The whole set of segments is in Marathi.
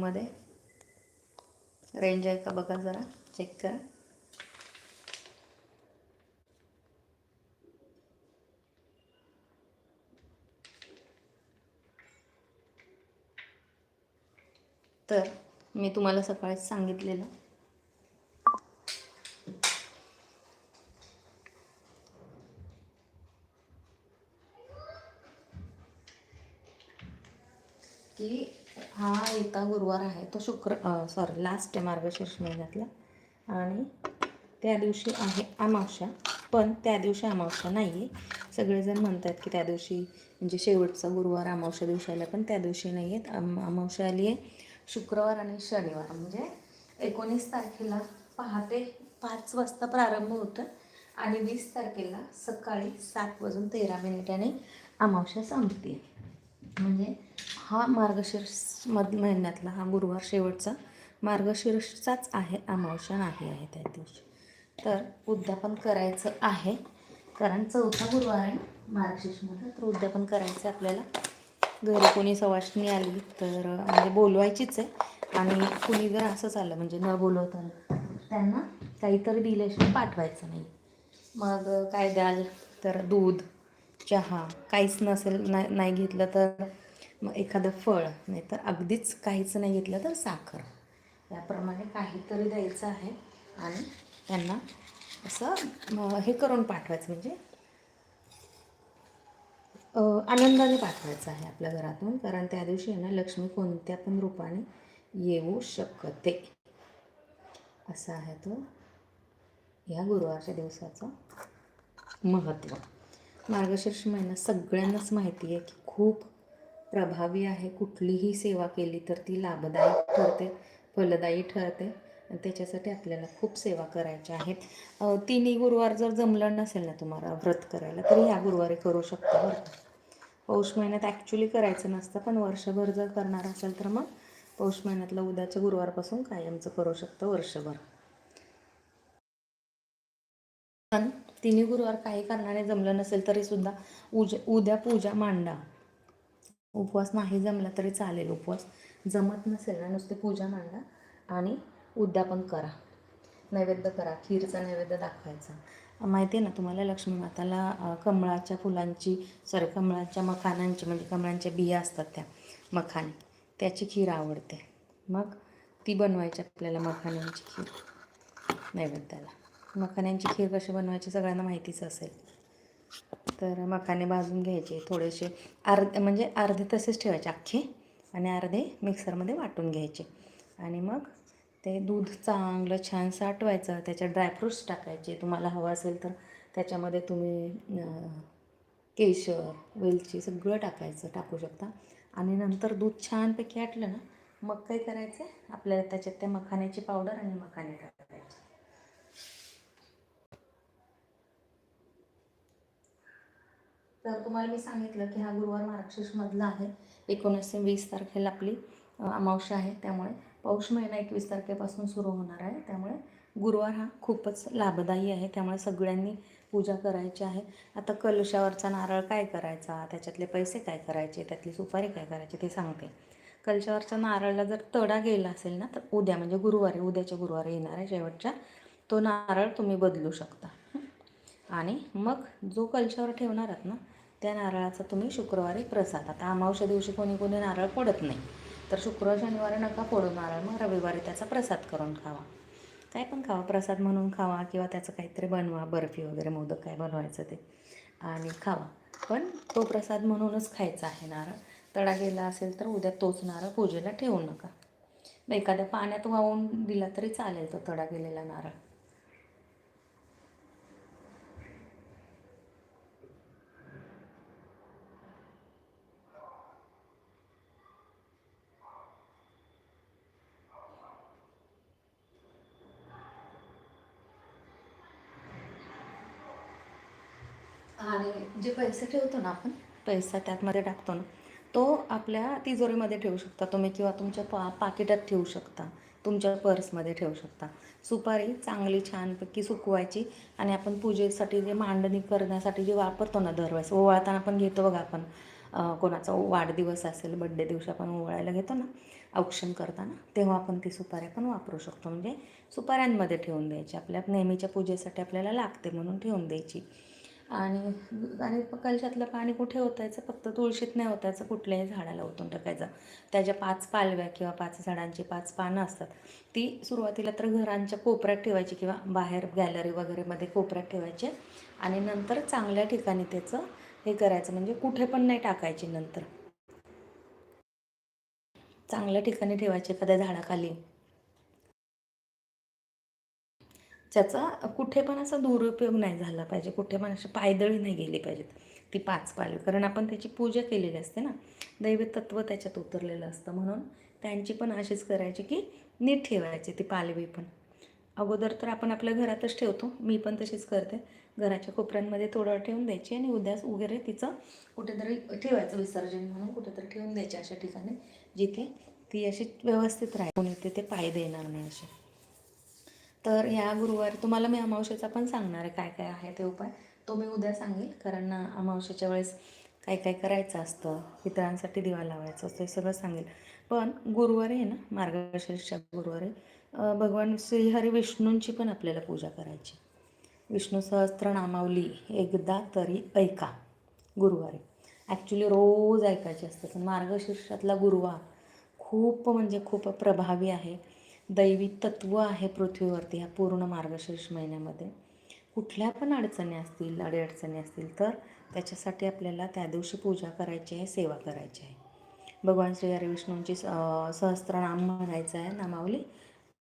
बॅगमध्ये रेंज आहे का बघा जरा चेक करा. तर मी तुम्हाला सकाळीच सांगितलेलं. की हा येता गुरुवार आहे. तो शुक्र सॉरी लास्ट आहे मार्गशीर्ष महिन्यातला. आणि त्या दिवशी आहे अमावस्या. पण त्या दिवशी अमावस्या नाही आहे सगळेजण म्हणतात की त्या दिवशी म्हणजे शेवटचा गुरुवार अमावस्या दिवशी आला पण त्या दिवशी नाही आहेत अम अमावस्या आली आहे शुक्रवार आणि शनिवार. म्हणजे एकोणीस तारखेला पहाटे पाच वाजता प्रारंभ होतं आणि वीस तारखेला सकाळी सात वाजून तेरा मिनिटाने अमावस्या संपते म्हणजे हा मार्गशीर्ष मध महिन्यातला हा गुरुवार शेवटचा मार्गशीर्षचाच आहे अमावस्या नाही आहे त्या दिवशी. तर उद्यापन करायचं आहे कारण चौथा गुरुवार आहे मार्गशीर्षमध्ये तर उद्यापन करायचं आहे आपल्याला. घरी कोणी सवाष्णी आली तर म्हणजे बोलवायचीच आहे आणि कुणी जर असंच आलं म्हणजे न बोलवता त्यांना काहीतरी दिल्याशिवाय पाठवायचं नाही. मग काय द्याल? तर दूध चहा काहीच नसेल नाही नाही घेतलं तर मग एखादं फळ नाही तर अगदीच काहीच नाही घेतलं तर साखर. याप्रमाणे काहीतरी द्यायचं आहे आणि त्यांना असं हे करून पाठवायचं म्हणजे आनंदाने पाठवायचं आहे आपल्या घरातून कारण त्या दिवशी आहे ना लक्ष्मी कोणत्या पण रूपाने येऊ शकते. असा आहे तो ह्या गुरुवारच्या दिवसाचं महत्त्व. मार्गशीर्ष महिना सगळ्यांनाच माहिती आहे की खूप प्रभावी आहे. कुठलीही सेवा केली तर ती लाभदायी ठरते फलदायी ठरते आणि त्याच्यासाठी आपल्याला खूप सेवा करायच्या आहेत. तिन्ही गुरुवार जर जमलं नसेल ना तुम्हाला व्रत करायला तर ह्या गुरुवारी करू शकता बरं पौष महिन्यात ॲक्च्युली करायचं नसतं पण वर्षभर जर करणार असेल तर मग पौष महिन्यातलं उद्याच्या गुरुवारपासून कायमचं करू शकतं वर्षभर. पण तिन्ही गुरुवार काही कारणाने जमलं नसेल तरी सुद्धा उज उद्या पूजा मांडा. उपवास नाही जमला तरी चालेल उपवास. जमत नसेल ना नुसते पूजा मांडा आणि उद्यापन करा. नैवेद्य करा खीरचा नैवेद्य दाखवायचा. माहिती आहे ना तुम्हाला लक्ष्मी माताला कमळाच्या फुलांची सॉरी कमळाच्या मखानांची म्हणजे कमळांच्या बिया असतात त्या मखाने त्याची खीर आवडते. मग ती बनवायची आपल्याला मखाण्यांची खीर नैवेद्याला. मखाण्यांची खीर कशी बनवायची सगळ्यांना माहितीच असेल. तर मखाने भाजून घ्यायचे. थोडेसे अर्धे म्हणजे अर्धे तसेच ठेवायचे अख्खे आणि अर्धे मिक्सरमध्ये वाटून घ्यायचे. आणि मग ते दूध चांगलं छान साठवायचं. त्याच्यात ड्रायफ्रूट्स टाकायचे. तुम्हाला हवं असेल तर त्याच्यामध्ये तुम्ही केशर वेलची सगळं टाकायचं टाकू शकता. आणि नंतर दूध छानपैकी आटलं ना मग काय करायचं? आपल्याला त्याच्यात त्या मखाण्याची पावडर आणि मखाने टाकायचे. तर तुम्हाला मी सांगितलं की हा गुरुवार मार्गशीर्षमधला आहे. एकोणीस ते वीस तारखेला आपली अमावश्य आहे. त्यामुळे पौष महिना एकवीस तारखेपासून सुरू होणार आहे. त्यामुळे गुरुवार हा खूपच लाभदायी आहे. त्यामुळे सगळ्यांनी पूजा करायची आहे. आता कलशावरचा नारळ काय करायचा? त्याच्यातले पैसे काय करायचे? त्यातली सुपारी काय करायची ते सांगते. कलशावरच्या नारळला जर तडा गेला असेल ना तर उद्या म्हणजे गुरुवारी उद्याच्या गुरुवारी येणार आहे शेवटच्या. तो नारळ तुम्ही बदलू शकता. आणि मग जो कलशावर ठेवणार आहात ना त्या नारळाचा तुम्ही शुक्रवारी प्रसाद. आता अमावस्या दिवशी कोणी कोणी नारळ फोडत नाही. तर शुक्रवार शनिवारी नका फोडू नारळ. मग रविवारी त्याचा प्रसाद करून खावा. काय पण खावा. प्रसाद म्हणून खावा किंवा त्याचं काहीतरी बनवा. बर्फी वगैरे मोदक काय बनवायचं ते. आणि खावा. पण तो प्रसाद म्हणूनच खायचा आहे नारळ. तडा गेला असेल तर उद्या तोच नारळ पूजेला ठेवू नका. एखाद्या पाण्यात वाहून दिला तरी चालेल तो तडा गेलेला नारळ. आणि जे पैसे ठेवतो ना आपण पैसा त्यातमध्ये टाकतो ना. तो आपल्या तिजोरीमध्ये ठेवू शकता. तुम्ही किंवा तुमच्या पा पाकिटात ठेवू शकता. तुमच्या पर्समध्ये ठेवू शकता. सुपारी चांगली छानपैकी सुकवायची आणि आपण पूजेसाठी जे मांडणी करण्यासाठी जे वापरतो ना दरवेळेस ओवाळताना आपण घेतो बघा आपण. कोणाचा वाढदिवस असेल बड्डे दिवशी आपण ओवाळायला घेतो ना औक्षण करताना तेव्हा आपण ती सुपाऱ्या पण वापरू शकतो. म्हणजे सुपाऱ्यांमध्ये ठेवून द्यायची. आपल्या नेहमीच्या पूजेसाठी आपल्याला लागते म्हणून ठेवून द्यायची. आणि आणि कलशातलं पाणी कुठे ओतायचं? फक्त तुळशीत नाही ओतायचं कुठल्याही झाडाला ओतून टाकायचं. त्याच्या पाच पालव्या किंवा पाच झाडांची पाच पानं असतात. ती सुरुवातीला तर घरांच्या कोपऱ्यात ठेवायची किंवा बाहेर गॅलरी वगैरेमध्ये कोपऱ्यात ठेवायचे. आणि नंतर चांगल्या ठिकाणी त्याचं हे करायचं. म्हणजे कुठे पण नाही टाकायची नंतर. चांगल्या ठिकाणी ठेवायचे एखाद्या झाडाखाली. ज्याचा कुठे पण असा दुरुपयोग नाही झाला पाहिजे. कुठे पण अशी पायदळी नाही गेली पाहिजेत. ती पाच पालवी. कारण आपण त्याची पूजा केलेली असते ना. दैवी तत्व त्याच्यात उतरलेलं असतं. म्हणून त्यांची पण अशीच करायची की नीट ठेवायची ती पालवी पण. अगोदर तर आपण आपल्या घरातच ठेवतो. मी पण तशीच करते. घराच्या कोपऱ्यांमध्ये थोडं ठेवून द्यायची आणि उद्यास वगैरे तिचं कुठेतरी ठेवायचं विसर्जन म्हणून कुठेतरी ठेवून द्यायची अशा ठिकाणी जिथे ती अशी व्यवस्थित राहून येते. ते पाय देणार नाही असे तर ह्या गुरुवारी तुम्हाला मी अमावशेचा पण सांगणार आहे काय काय आहे ते उपाय. तो मी उद्या सांगेल कारण अमावशेच्या वेळेस काय काय करायचं असतं इतरांसाठी दिवा लावायचं असतं हे सगळं सांगेल. पण गुरुवारी आहे ना मार्गशीर्षच्या गुरुवारी भगवान श्रीहरी विष्णूंची पण आपल्याला पूजा करायची. विष्णू सहस्त्र नामावली एकदा तरी ऐका गुरुवारी. ॲक्च्युली रोज ऐकायची असते पण मार्गशीर्षातला गुरुवार खूप म्हणजे खूप प्रभावी आहे. दैवी तत्व आहे पृथ्वीवरती ह्या पूर्ण मार्गशीर्ष महिन्यामध्ये. कुठल्या पण अडचणी असतील अडीअडचणी असतील तर त्याच्यासाठी आपल्याला त्या दिवशी पूजा करायची आहे सेवा करायची आहे. भगवान श्री हरी विष्णूंची सहस्त्रनाम म्हणायचं आहे नामावली.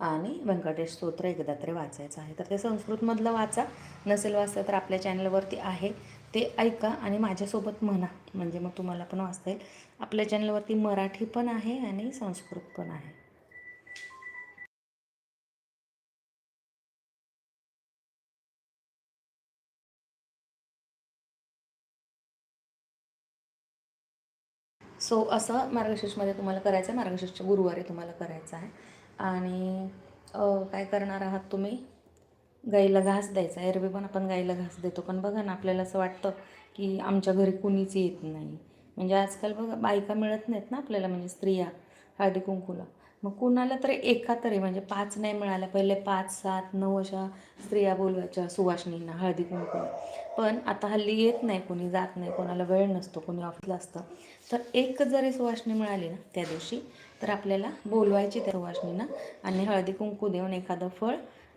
आणि व्यंकटेश स्तोत्र एकदा तरी वाचायचं आहे. तर ते संस्कृतमधलं वाचा. नसेल वाचलं तर आपल्या चॅनलवरती आहे. ते ऐका आणि माझ्यासोबत म्हणा. म्हणजे मग तुम्हाला पण वाचता येईल. आपल्या चॅनलवरती मराठी पण आहे आणि संस्कृत पण आहे. सो असं मार्गशीर्षमध्ये तुम्हाला करायचं आहे. मार्गशीर्ष गुरुवारी तुम्हाला करायचं आहे. आणि काय करणार आहात तुम्ही? गाईला घास द्यायचा एरवी पण आपण गाईला घास देतो. पण बघा ना आपल्याला असं वाटतं की आमच्या घरी कुणीच येत नाही. म्हणजे आजकाल बघा बायका मिळत नाहीत ना आपल्याला म्हणजे स्त्रिया हळदी कुंकूला मग कुणाला तरी एका तरी म्हणजे पाच नाही मिळाल्या. पहिले पाच सात नऊ अशा स्त्रिया बोलवायच्या सुवासिनींना हळदी कुंकू पण आता हल्ली येत नाही कोणी जात नाही कोणाला वेळ नसतो कोणी ऑफिसला असतं. तर एक जरी सुवासिनी मिळाली ना त्या दिवशी तर आपल्याला बोलवायची त्या सुवासिनींना आणि हळदी कुंकू देऊन एखादं फळ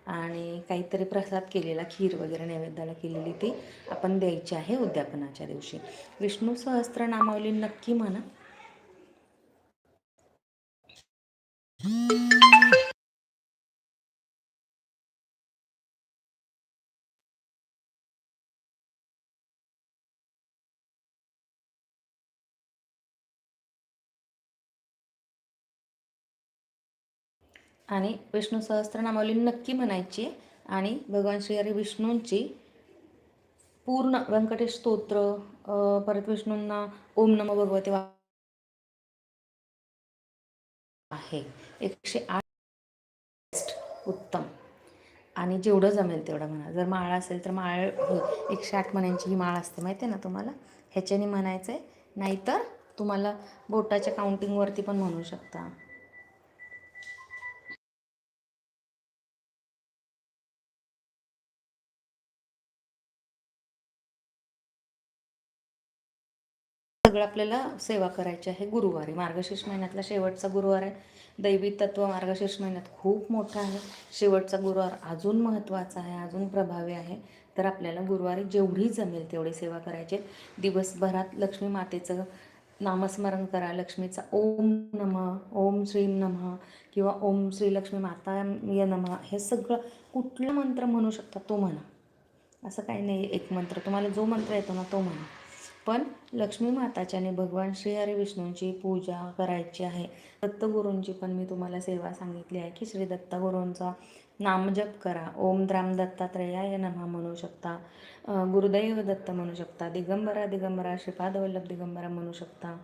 आणि काहीतरी प्रसाद केलेला खीर वगैरे नैवेद्याला केलेली ती आपण द्यायची आहे उद्यापनाच्या दिवशी. विष्णू सहस्त्र नामावली नक्की म्हणा. आणि विष्णू सहस्त्रनामावली नक्की म्हणायची आणि भगवान श्रीहरी विष्णूंची पूर्ण व्यंकटेश स्तोत्र परत विष्णूंना ओम नमो भगवते आहे. एकशे आठ उत्तम. आणि जेवढं जमेल तेवढं म्हणा. जर माळ असेल तर माळ एकशे आठ म्हणायची ही माळ असते माहिती आहे ना तुम्हाला? ह्याच्याने म्हणायचं आहे नाहीतर तुम्हाला बोटाच्या काउंटिंगवरती पण म्हणू शकता. सगळं आपल्याला सेवा करायची आहे गुरुवारी. मार्गशीर्ष महिन्यातला शेवटचा गुरुवार आहे. दैवी तत्व मार्गशीर्ष महिन्यात खूप मोठा आहे. शेवटचा गुरुवार अजून महत्त्वाचा आहे अजून प्रभावी आहे. तर आपल्याला गुरुवारी जेवढी जमेल तेवढी सेवा करायची दिवसभरात लक्ष्मी मातेचं नामस्मरण करा. लक्ष्मीचा ओम नम ओम श्रीम नम किंवा ओम श्री लक्ष्मी माता य नम हे सगळं कुठला मंत्र म्हणू शकता तो म्हणा. असं काही नाही. एक मंत्र. तुम्हाला जो मंत्र येतो ना तो म्हणा. पण लक्ष्मी माताच्याने आणि भगवान श्री हरी विष्णूंची पूजा करायची आहे. दत्तगुरूंची पण मी तुम्हाला सेवा सांगितली आहे की श्री दत्तगुरूंचा नामजप करा. ओम द्राम दत्तात्रयाय नमः म्हणू शकता. गुरुदैव दत्त म्हणू शकता. दिगंबरा दिगंबरा श्रीपादवल्लभ दिगंबरा म्हणू शकता.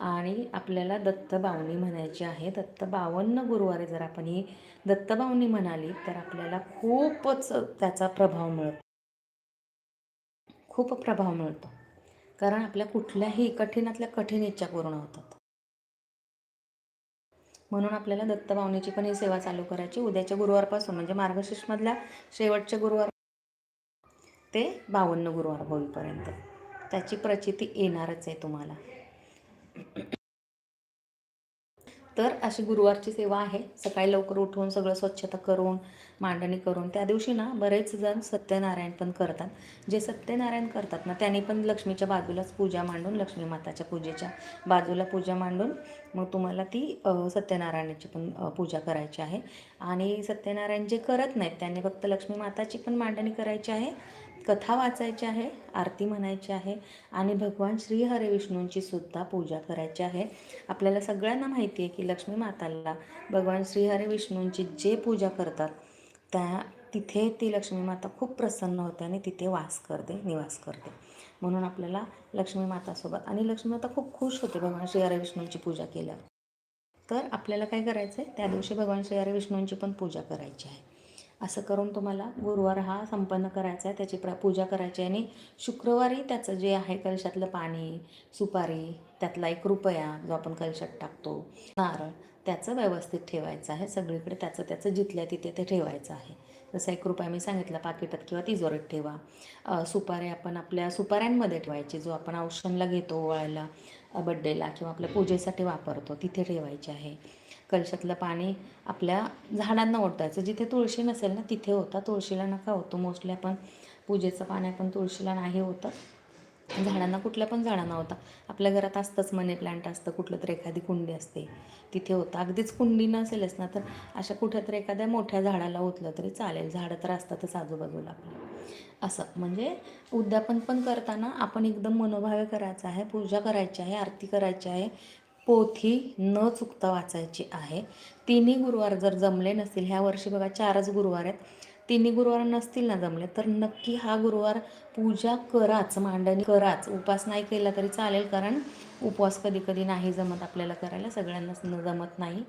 आणि आपल्याला दत्तबावनी म्हणायची आहे. दत्त बावन्न गुरुवारी जर आपण ही दत्तबावनी म्हणाली तर आपल्याला खूपच त्याचा प्रभाव मिळतो. खूप प्रभाव मिळतो. कारण आपल्या कुठल्याही कठीणातल्या कठीण इच्छा पूर्ण होतात. म्हणून आपल्याला दत्तभावनेची पण ही सेवा चालू करायची. उद्याच्या गुरुवारपासून म्हणजे मार्गशीर्षमधल्या शेवटच्या गुरुवार ते बावन्न गुरुवार होईपर्यंत. त्याची प्रचिती येणारच आहे तुम्हाला. तर अशी गुरुवारची सेवा आहे. सकाळी लवकर उठून सगळं स्वच्छता करून मांडणी करून त्या दिवशी ना बरेच जण सत्यनारायण पण करतात. जे सत्यनारायण करतात ना त्यांनी पण लक्ष्मीच्या बाजूलाच पूजा मांडून लक्ष्मी माताच्या पूजेच्या बाजूला पूजा मांडून मग तुम्हाला ती सत्यनारायणाची पण पूजा करायची आहे. आणि सत्यनारायण जे करत नाहीत त्यांनी फक्त लक्ष्मी माताची पण मांडणी करायची आहे. कथा वाचायची आहे आरती म्हणायची आहे आणि भगवान श्री हरे विष्णूंची सुद्धा पूजा करायची आहे. आपल्याला सगळ्यांना माहिती आहे की लक्ष्मी माताला भगवान श्रीहरी विष्णूंची जे पूजा करतात त्या तिथे ती लक्ष्मी माता खूप प्रसन्न होते आणि तिथे वास करते निवास करते. म्हणून आपल्याला लक्ष्मी मातासोबत आणि लक्ष्मी माता खूप खुश होते भगवान श्रीहरी विष्णूंची पूजा केल्यावर. तर आपल्याला काय करायचं आहे त्या दिवशी भगवान श्रीहरी विष्णूंची पण पूजा करायची आहे. असं करून तुम्हाला गुरुवार हा संपन्न करायचा आहे त्याची प्र पूजा करायची आहे. आणि शुक्रवारी त्याचं जे आहे कलशातलं पाणी सुपारी त्यातला एक रुपया जो आपण कलशात टाकतो नारळ त्याचं व्यवस्थित ठेवायचं आहे. सगळीकडे त्याचं त्याचं जिथल्या तिथे ते ठेवायचं आहे. जसं एक रुपया मी सांगितलं पाकिटात किंवा तिजोरीत ठेवा. सुपारे सुपारी आपण आपल्या सुपाऱ्यांमध्ये ठेवायची जो आपण औषणला घेतो ओवाळायला. बड्डेला किंवा आपल्या पूजेसाठी वापरतो तिथे ठेवायची आहे. कलशातलं पाणी आपल्या झाडांना ओतायचं. जिथे तुळशी नसेल ना तिथे होता तुळशीला नका होतो मोस्टली आपण पूजेचं पाणी आपण तुळशीला नाही होतं झाडांना कुठल्या पण झाडांना होता आपल्या घरात असतंच मनी प्लांट असतं कुठलं तर एखादी कुंडी असते तिथे होतं अगदीच कुंडी नसेलच ना तर अशा कुठं तर एखाद्या मोठ्या झाडाला ओतलं तरी चालेल. झाडं तर असतातच आजूबाजूला आपल्या असं. म्हणजे उद्यापन पण करताना आपण एकदम मनोभावे करायचं आहे पूजा करायची आहे आरती करायची आहे. पोथी न चुकता वाचायची आहे. तिन्ही गुरुवार जर जमले नसतील ह्या वर्षी बघा चारच गुरुवार आहेत. तिन्ही गुरुवार नसतील ना जमले तर नक्की हा गुरुवार पूजा कराच मांडणी कराच. उपवास नाही केला तरी चालेल कारण उपवास कधी कधी नाही जमत आपल्याला करायला सगळ्यांनाच न जमत नाही.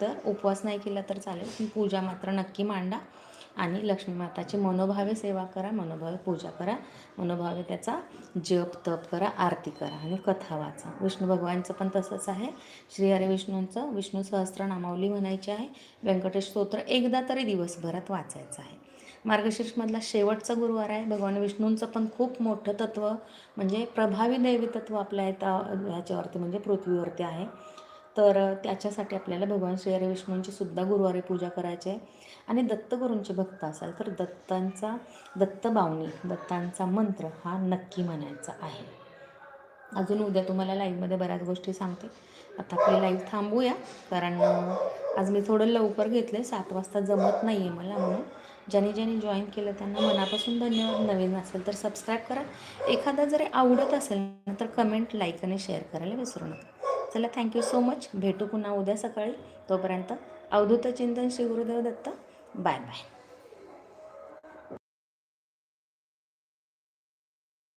तर उपवास नाही केला तर चालेल पण पूजा मात्र नक्की मांडा. आणि लक्ष्मी माताची मनोभावे सेवा करा मनोभावे पूजा करा मनोभावे त्याचा जप तप करा आरती करा आणि कथा वाचा. विष्णू भगवानचं पण तसंच आहे. श्रीहरी विष्णूंचं विष्णू सहस्त्रनामावली म्हणायची आहे. व्यंकटेश स्तोत्र एकदा तरी दिवसभरात वाचायचं आहे. मार्गशीर्षमधला शेवटचा गुरुवार आहे. भगवान विष्णूंचं पण खूप मोठं तत्त्व म्हणजे प्रभावी दैवी तत्त्व आपल्या त्या ह्याच्यावरती म्हणजे पृथ्वीवरती आहे. तर त्याच्यासाठी आपल्याला भगवान श्रीहरी विष्णूंची सुद्धा गुरुवारी पूजा करायची आहे. आणि दत्तगुरूंचे भक्त असाल तर दत्तांचा दत्त बावणी दत्तांचा मंत्र हा नक्की म्हणायचा आहे. अजून उद्या तुम्हाला लाईव्हमध्ये बऱ्याच गोष्टी सांगते. आता आपली लाईव्ह थांबूया कारण आज मी थोडं लवकर घेतलं सात वाजता जमत नाही आहे मला म्हणून. ज्यांनी ज्यांनी जॉईन केलं त्यांना मनापासून धन्यवाद. नवीन असेल तर सबस्क्राईब करा. एखादा जरी आवडत असेल तर कमेंट लाईक आणि शेअर करायला विसरू नका. चला थँक्यू सो मच भेटू पुन्हा उद्या सकाळी. तोपर्यंत अवधूत चिंतन श्री गुरुदेव दत्त. Bye bye